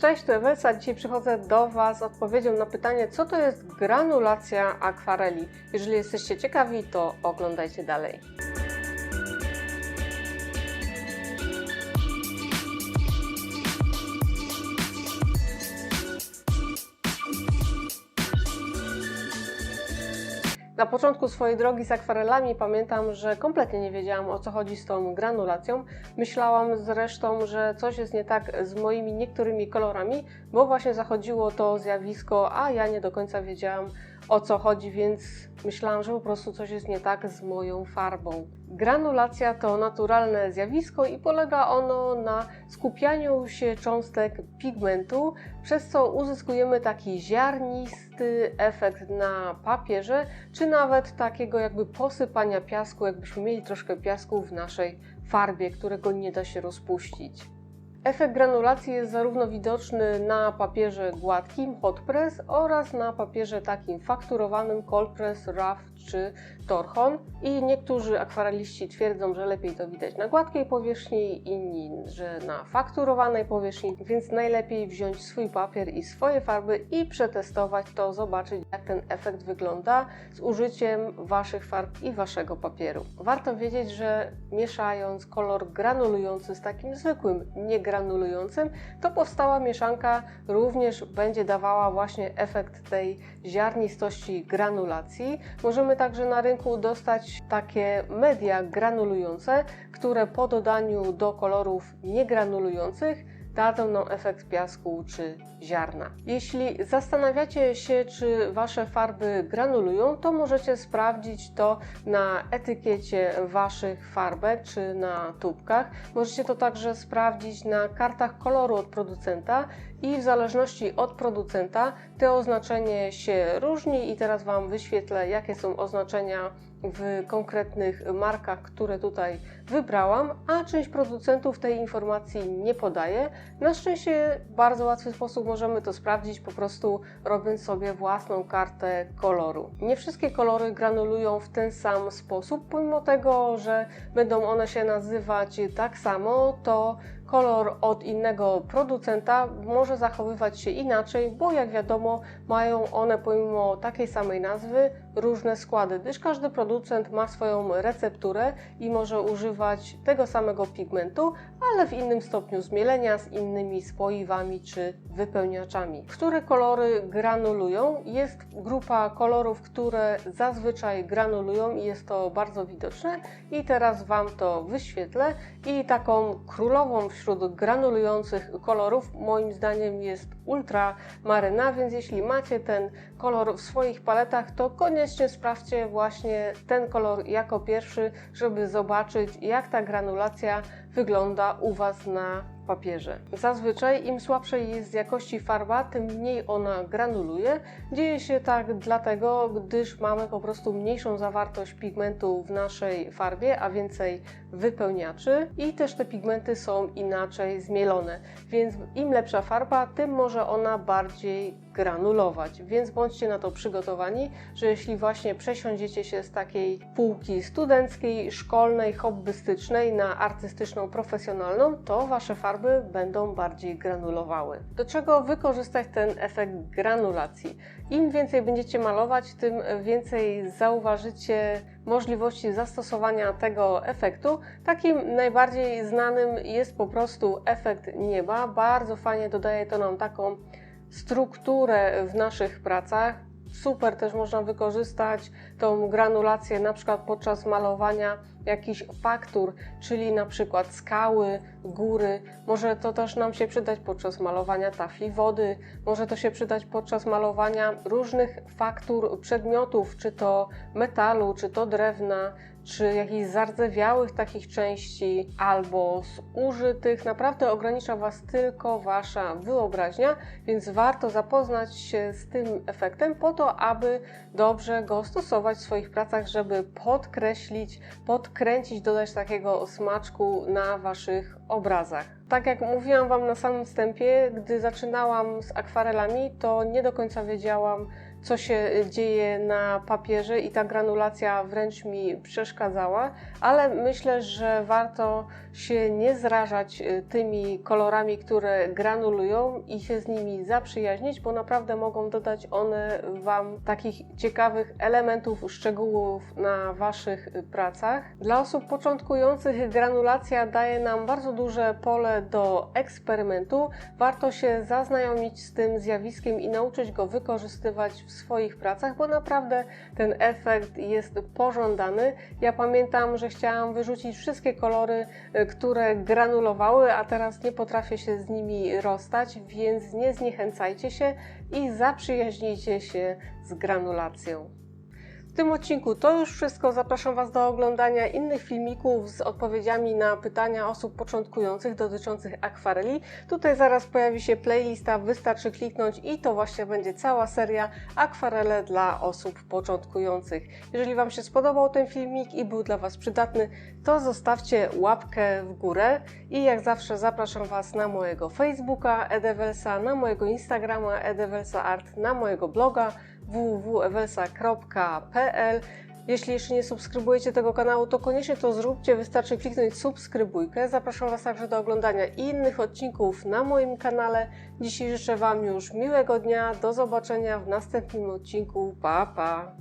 Cześć, tu Ewelsa. Dzisiaj przychodzę do Was z odpowiedzią na pytanie, co to jest granulacja akwareli. Jeżeli jesteście ciekawi, to oglądajcie dalej. Na początku swojej drogi z akwarelami pamiętam, że kompletnie nie wiedziałam o co chodzi z tą granulacją. Myślałam zresztą, że coś jest nie tak z moimi niektórymi kolorami, bo właśnie zachodziło to zjawisko, a ja nie do końca wiedziałam o co chodzi, więc myślałam, że po prostu coś jest nie tak z moją farbą. Granulacja to naturalne zjawisko i polega ono na skupianiu się cząstek pigmentu, przez co uzyskujemy taki ziarnisty efekt na papierze, czy nawet takiego jakby posypania piasku, jakbyśmy mieli troszkę piasku w naszej farbie, którego nie da się rozpuścić. Efekt granulacji jest zarówno widoczny na papierze gładkim hot press oraz na papierze takim fakturowanym cold press, rough czy torchon i niektórzy akwareliści twierdzą, że lepiej to widać na gładkiej powierzchni, inni, że na fakturowanej powierzchni, więc najlepiej wziąć swój papier i swoje farby i przetestować to, zobaczyć jak ten efekt wygląda z użyciem Waszych farb i Waszego papieru. Warto wiedzieć, że mieszając kolor granulujący z takim zwykłym, niegranulującym, to powstała mieszanka również będzie dawała właśnie efekt tej ziarnistości granulacji. Możemy także na rynku dostać takie media granulujące, które po dodaniu do kolorów niegranulujących dadzą nam efekt piasku czy ziarna. Jeśli zastanawiacie się, czy Wasze farby granulują, to możecie sprawdzić to na etykiecie Waszych farbek czy na tubkach. Możecie to także sprawdzić na kartach koloru od producenta i w zależności od producenta te oznaczenie się różni i teraz Wam wyświetlę, jakie są oznaczenia w konkretnych markach, które tutaj wybrałam, a część producentów tej informacji nie podaje. Na szczęście w bardzo łatwy sposób możemy to sprawdzić, po prostu robiąc sobie własną kartę koloru. Nie wszystkie kolory granulują w ten sam sposób, pomimo tego, że będą one się nazywać tak samo, to kolor od innego producenta może zachowywać się inaczej, bo jak wiadomo, mają one pomimo takiej samej nazwy różne składy, gdyż każdy producent ma swoją recepturę i może używać tego samego pigmentu, ale w innym stopniu zmielenia z innymi spoiwami czy wypełniaczami. Które kolory granulują? Jest grupa kolorów, które zazwyczaj granulują i jest to bardzo widoczne i teraz Wam to wyświetlę i taką królową wśród granulujących kolorów. Moim zdaniem jest ultra maryna, więc jeśli macie ten kolor w swoich paletach, to koniecznie sprawdźcie właśnie ten kolor jako pierwszy, żeby zobaczyć jak ta granulacja wygląda u Was na papierze. Zazwyczaj im słabsza jest jakości farba, tym mniej ona granuluje. Dzieje się tak dlatego, gdyż mamy po prostu mniejszą zawartość pigmentu w naszej farbie, a więcej wypełniaczy i też te pigmenty są inaczej zmielone. Więc im lepsza farba, tym może ona bardziej granulować. Więc bądźcie na to przygotowani, że jeśli właśnie przesiądziecie się z takiej półki studenckiej, szkolnej, hobbystycznej na artystyczną, profesjonalną, to wasze farby będą bardziej granulowały. Do czego wykorzystać ten efekt granulacji? Im więcej będziecie malować, tym więcej zauważycie możliwości zastosowania tego efektu. Takim najbardziej znanym jest po prostu efekt nieba. Bardzo fajnie dodaje to nam taką strukturę w naszych pracach. Super też można wykorzystać tą granulację na przykład podczas malowania jakichś faktur, czyli na przykład skały, góry. Może to też nam się przydać podczas malowania tafli wody, może to się przydać podczas malowania różnych faktur przedmiotów, czy to metalu, czy to drewna, czy jakichś zardzewiałych takich części, albo z użytych. Naprawdę ogranicza Was tylko Wasza wyobraźnia, więc warto zapoznać się z tym efektem po to, aby dobrze go stosować w swoich pracach, żeby podkreślić, podkręcić, dodać takiego smaczku na Waszych obrazach. Tak jak mówiłam Wam na samym wstępie, gdy zaczynałam z akwarelami, to nie do końca wiedziałam, co się dzieje na papierze i ta granulacja wręcz mi przeszkadzała, ale myślę, że warto się nie zrażać y, tymi kolorami, które granulują i się z nimi zaprzyjaźnić, bo naprawdę mogą dodać one Wam takich ciekawych elementów, szczegółów na Waszych y, pracach. Dla osób początkujących granulacja daje nam bardzo duże pole do eksperymentu. Warto się zaznajomić z tym zjawiskiem i nauczyć go wykorzystywać w swoich pracach, bo naprawdę ten efekt jest pożądany. Ja pamiętam, że chciałam wyrzucić wszystkie kolory, y, które granulowały, a teraz nie potrafię się z nimi rozstać, więc nie zniechęcajcie się i zaprzyjaźnijcie się z granulacją. W tym odcinku to już wszystko. Zapraszam Was do oglądania innych filmików z odpowiedziami na pytania osób początkujących dotyczących akwareli. Tutaj zaraz pojawi się playlista, wystarczy kliknąć i to właśnie będzie cała seria akwarele dla osób początkujących. Jeżeli Wam się spodobał ten filmik i był dla Was przydatny, to zostawcie łapkę w górę i jak zawsze zapraszam Was na mojego Facebooka Edevelsa, na mojego Instagrama Edevelsa Art, na mojego bloga www.evelsa.pl. Jeśli jeszcze nie subskrybujecie tego kanału, to koniecznie to zróbcie, wystarczy kliknąć subskrybujkę. Zapraszam Was także do oglądania innych odcinków na moim kanale. Dzisiaj życzę Wam już miłego dnia, do zobaczenia w następnym odcinku. Pa, pa!